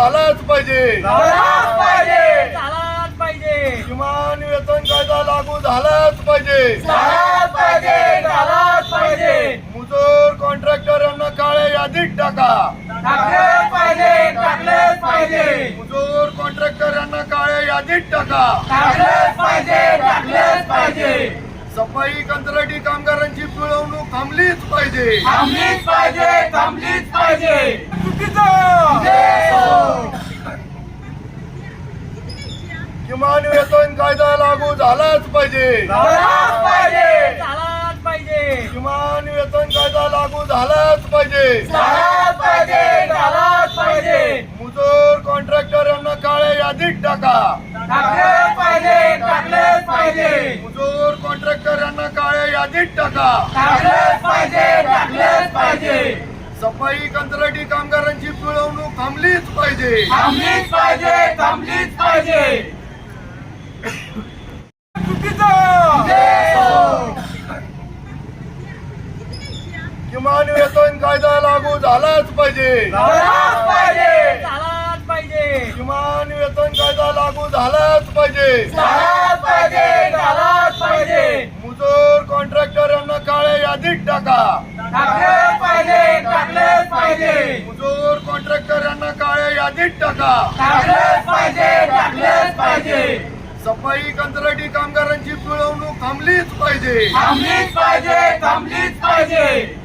झालाच पाहिजे. झालाच पाहिजे. किमान वेतन कायदा लागू झालाच पाहिजे. झालाच पाहिजे झालाच पाहिजे. मुजोर कॉन्ट्रॅक्टर यांना काळ्या यादीत टाका. टाकलेच पाहिजे टाकलेच पाहिजे. मुजोर कॉन्ट्रॅक्टर यांना काळ्या यादीत टाका. टाकलेच पाहिजे टाकलेच पाहिजे. सफाई कंत्राटी कामगारांची पिळवणूक थांबलीच पाहिजे. थांबलीच पाहिजे थांबलीच पाहिजे. किमान वेतन कायदा लागू झालाच पाहिजे झालाच पाहिजे झालाच पाहिजे किमान वेतन कायदा लागू झालाच पाहिजे झालाच पाहिजे झालाच पाहिजे मुजोर कॉन्ट्रॅक्टर यांना काळ्या यादीत टाका टाकलेच पाहिजे टाकलेच पाहिजे मुजोर कॉन्ट्रॅक्टर यांना काळ्या यादीत टाका टाकलेच पाहिजे टाकलेच पाहिजे सफाई कंत्राटी कामगारांची पिळवणूक थांबलीच पाहिजे. थांबलीच पाहिजे थांबलीच पाहिजे. किमान वेतन कायदा लागू झालाच पाहिजे. झालाच पाहिजे. झालाच पाहिजे. किमान वेतन कायदा लागू झालाच पाहिजे. झालाच पाहिजे झालाच पाहिजे. मुजोर कॉन्ट्रॅक्टर यांना काळ्या यादीत टाका. पाहिजे. पाहिजे. मुजोर कॉन्ट्रॅक्टर यांना काळ्या यादीत टाका. टाकलेच पाहिजे टाकलेच पाहिजे. सफाई कंत्राटी कामगारांची पिळवणूक थांबलीच पाहिजे. थांबलीच पाहिजे थांबलीच पाहिजे.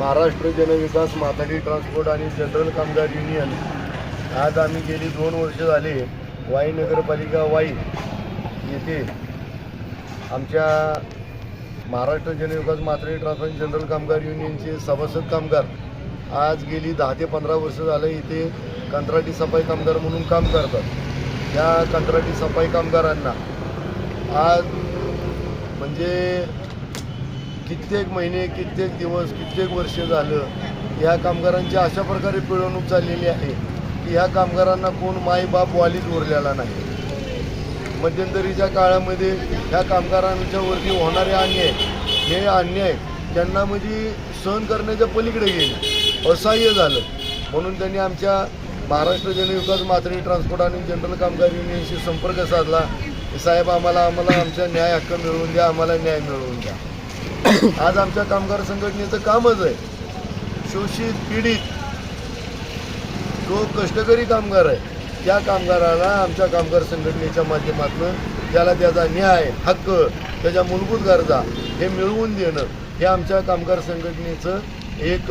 महाराष्ट्र जनविकास माथाडी ट्रान्सपोर्ट आणि जनरल कामगार युनियन. आज आम्ही गेली दोन वर्ष झाले वाई नगरपालिका वाई येथे आमच्या महाराष्ट्र जनयुगात माथाडी ट्रान्सपोर्ट जनरल कामगार युनियनचे सभासद कामगार आज गेली दहा ते पंधरा वर्ष झालं इथे कंत्राटी सफाई कामगार म्हणून काम करतात. या कंत्राटी सफाई कामगारांना आज म्हणजे कित्येक महिने कित्येक दिवस कित्येक वर्ष झालं या कामगारांची अशा प्रकारे पिळवणूक चाललेली आहे की ह्या कामगारांना कोण माय बाप वालीच उरलेला नाही. मध्यंतरीच्या काळामध्ये ह्या कामगारांच्या वरती होणारे अन्याय हे अन्याय त्यांना म्हणजे सहन करण्याच्या पलीकडे गेले. असह्य झालं. म्हणून त्यांनी आमच्या महाराष्ट्र जनविकास माथाडी ट्रान्सपोर्ट आणि जनरल कामगार युनियनशी संपर्क साधला. साहेब आम्हाला आम्हाला आमचा न्याय हक्क मिळवून द्या आम्हाला न्याय मिळवून द्या. आज आमच्या कामगार संघटनेचं कामच आहे. शोषित पीडित जो कष्टकरी कामगार आहे. त्या कामगाराला आमच्या कामगार संघटनेच्या माध्यमातून त्याला त्याचा न्याय हक्क त्याच्या मूलभूत गरजा हे मिळवून देणं हे आमच्या कामगार संघटनेचं एक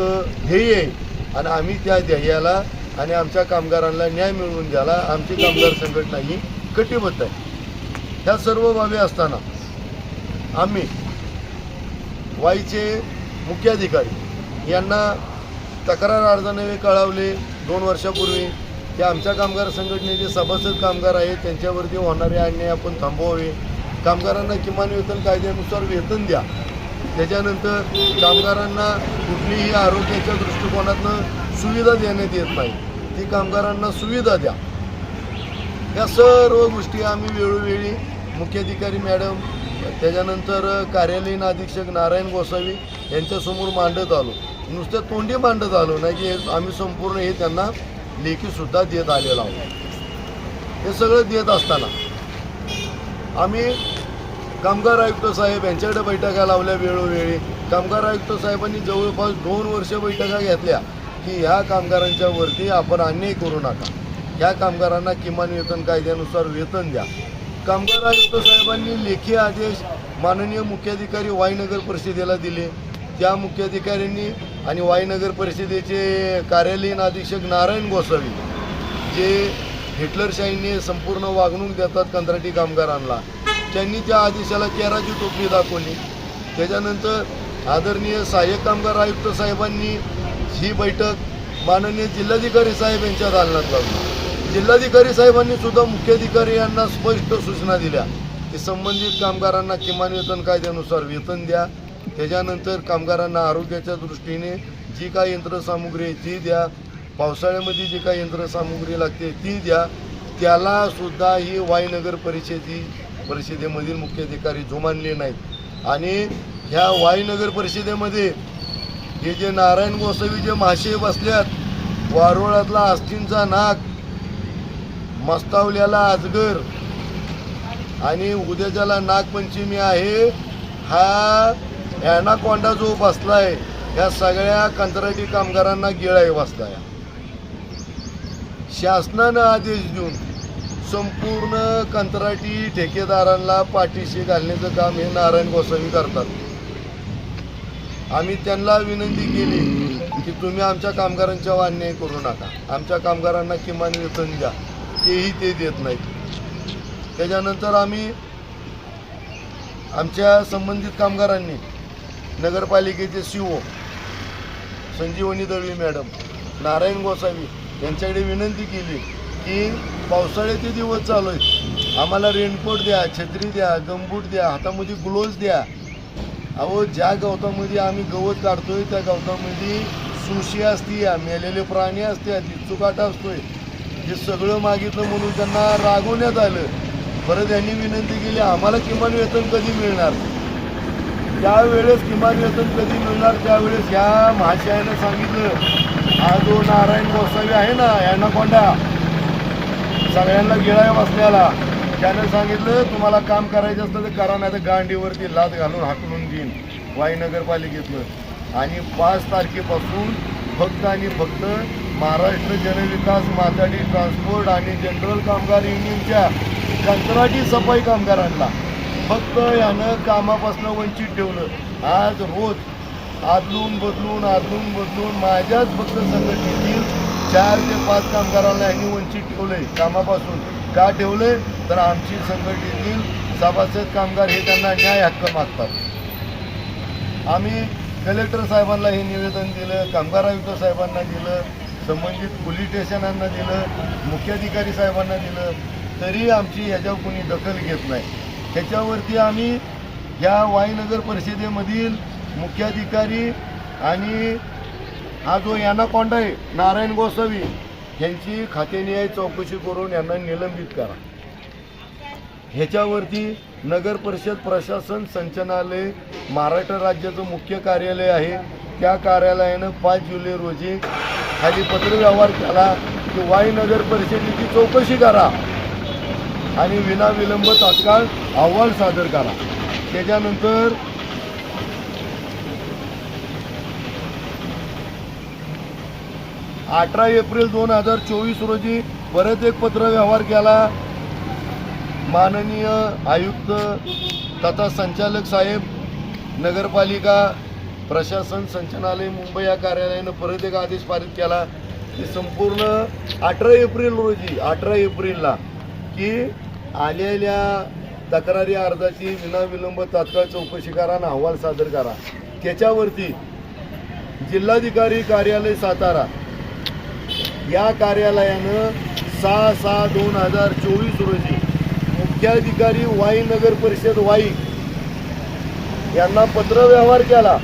ध्येय आहे. आणि आम्ही त्या ध्येयाला आणि आमच्या कामगारांना न्याय मिळवून द्यायला आमची कामगार संघटना ही कटिबद्ध आहे. ह्या सर्व बाबी असताना आम्ही वाईचे मुख्याधिकारी यांना तक्रार अर्जाने कळवले दोन वर्षापूर्वी. की आमच्या कामगार संघटनेचे सभासद कामगार आहेत त्यांच्यावरती होणारे अन्याय आपण थांबवावे. कामगारांना किमान वेतन कायद्यानुसार वेतन द्या. त्याच्यानंतर कामगारांना कुठलीही आरोग्याच्या दृष्टिकोनातनं सुविधा देण्यात येत नाही. ती कामगारांना सुविधा द्या. या सर्व गोष्टी आम्ही वेळोवेळी मुख्याधिकारी मॅडम त्याच्यानंतर कार्यालयीन अधीक्षक नारायण गोसावी यांच्यासमोर मांडत आलो. नुसतं तोंडी मांडत आलो नाही की आम्ही संपूर्ण हे त्यांना लेखीसुद्धा देत आलेलो आहोत. हे सगळं देत असताना आम्ही कामगार आयुक्त साहेब यांच्याकडे बैठका लावल्या वेळोवेळी. कामगार आयुक्त साहेबांनी जवळपास दोन वर्ष बैठका घेतल्या की ह्या कामगारांच्या वरती आपण अन्याय करू नका. ह्या कामगारांना किमान वेतन कायद्यानुसार वेतन द्या. कामगार आयुक्त साहेबांनी लेखी आदेश माननीय मुख्याधिकारी वाईनगर परिषदेला दिले. त्या मुख्याधिकाऱ्यांनी आणि वाईनगर परिषदेचे कार्यालयीन अधीक्षक नारायण गोसावी जे हिटलरशाहीने संपूर्ण वागणूक देतात कंत्राटी कामगारांना त्यांनी त्या आदेशाला तेराची टोपली दाखवली. त्याच्यानंतर आदरणीय सहाय्यक कामगार आयुक्त साहेबांनी ही बैठक माननीय जिल्हाधिकारी साहेब यांच्या दालनात लावली. जिल्हाधिकारी साहेबांनी सुद्धा मुख्याधिकारी यांना स्पष्ट सूचना दिल्या की संबंधित कामगारांना किमान वेतन कायद्यानुसार वेतन द्या. त्याच्यानंतर कामगारांना आरोग्याच्या दृष्टीने जी काय यंत्रसामुग्री आहे ती द्या. पावसाळ्यामध्ये जी काय यंत्रसामुग्री लागते ती द्या. त्यालासुद्धा ही वाईनगर परिषदी परिषदेमधील मुख्याधिकारी जुमानले नाहीत. आणि ह्या वायनगर परिषदेमध्ये हे जे नारायण गोसावी जे महाशय बसल्यात वारुळातला आस्तींचा नाग मस्तावल्याला आजगर आणि उद्याच्याला नागपंचमी आहे हा ॲनाकोंडा जो बसला आहे ह्या सगळ्या कंत्राटी कामगारांना गिळाय बसलाय. शासनानं आदेश देऊन संपूर्ण कंत्राटी ठेकेदारांना पाठीशी घालण्याचं काम हे नारायण गोसावी करतात. आम्ही त्यांना विनंती केली की तुम्ही आमच्या कामगारांच्या अन्याय करू नका. आमच्या कामगारांना किमान वेतन द्या. तेही ते देत नाहीत. त्याच्यानंतर आम्ही आमच्या संबंधित कामगारांनी नगरपालिकेचे सीओ संजीवनी दळवी मॅडम नारायण गोसावी यांच्याकडे विनंती केली की पावसाळ्याचे दिवस चालू आहेत. आम्हाला रेनकोट द्या छत्री द्या गमबूट द्या हातामध्ये ग्लोव्ज द्या. अहो ज्या गवतामध्ये आम्ही गवत काढतोय त्या गवतामध्ये सुशी असती मेलेले प्राणी असते चुकाटा असतोय. हे सगळं मागितलं म्हणून त्यांना रागवण्यात आलं. परत यांनी विनंती केली आम्हाला किमान वेतन कधी मिळणार? ज्यावेळेस किमान वेतन कधी मिळणार त्यावेळेस ह्या महाशयानं सांगितलं. हा जो नारायण गोसावी आहे ना यांना कोंडा सगळ्यांना गिळाय बसल्याला त्यानं सांगितलं तुम्हाला काम करायचं असतं तर करा नाही तर गांडीवरती लाद घालून हाकलून देईन वाई नगरपालिकेतलं आणि पाच तारखेपासून फक्त आणि फक्त महाराष्ट्र जनविकास माथाडी ट्रान्सपोर्ट आणि जनरल कामगार युनियनच्या कंत्राटी सफाई कामगारांना फक्त यानं कामापासून वंचित ठेवलं. आज रोज आदलून बदलून आदलून बदलून माझ्याच फक्त संघटनेतील चार ते पाच कामगारांना यांनी वंचित ठेवलंय. कामापासून का ठेवलंय? तर आमची संघटनेतील सभासद कामगार हे त्यांना न्याय हक्क मागतात. आम्ही कलेक्टर साहेबांना हे निवेदन दिलं कामगार आयुक्त साहेबांना दिलं संबंधित पोलीस स्टेशनांना दिलं मुख्याधिकारी साहेबांना दिलं तरी आमची ह्याच्यावर कोणी दखल घेत नाही. त्याच्यावरती आम्ही या वाईनगर परिषदेमधील मुख्याधिकारी आणि हा जो यानाकोंडा आहे नारायण गोसावी यांची खातेनिहाय चौकशी करून यांना निलंबित करा. ह्याच्यावरती नगर परिषद प्रशासन संचालनालय महाराष्ट्र राज्याचं मुख्य कार्यालय आहे. त्या कार्यालयानं पाच जुलै रोजी खाली पत्रव्यवहार केला की वाई नगर परिषदेची चौकशी करा. आणि विनाविलंब तात्काळ अहवाल सादर करा. त्याच्यानंतर अठरा एप्रिल दोन हजार चोवीस रोजी परत एक पत्र व्यवहार केला. माननीय आयुक्त तथा संचालक साहेब नगरपालिका प्रशासन संचालनालय मुंबई या कार्यालयानं परत एक आदेश पारित केला. की संपूर्ण अठरा एप्रिल रोजी अठरा एप्रिलला की आलेल्या तक्रारी अर्जाची विनाविलंब तात्काळ चौकशी करा आणि अहवाल सादर करा. त्याच्यावरती जिल्हाधिकारी कार्यालय सातारा या कार्यालयानं सहा सहा दोन हजार चोवीस रोजी मुख्याधिकारी वाई नगर परिषद वाई यांना पत्रव्यवहार केला.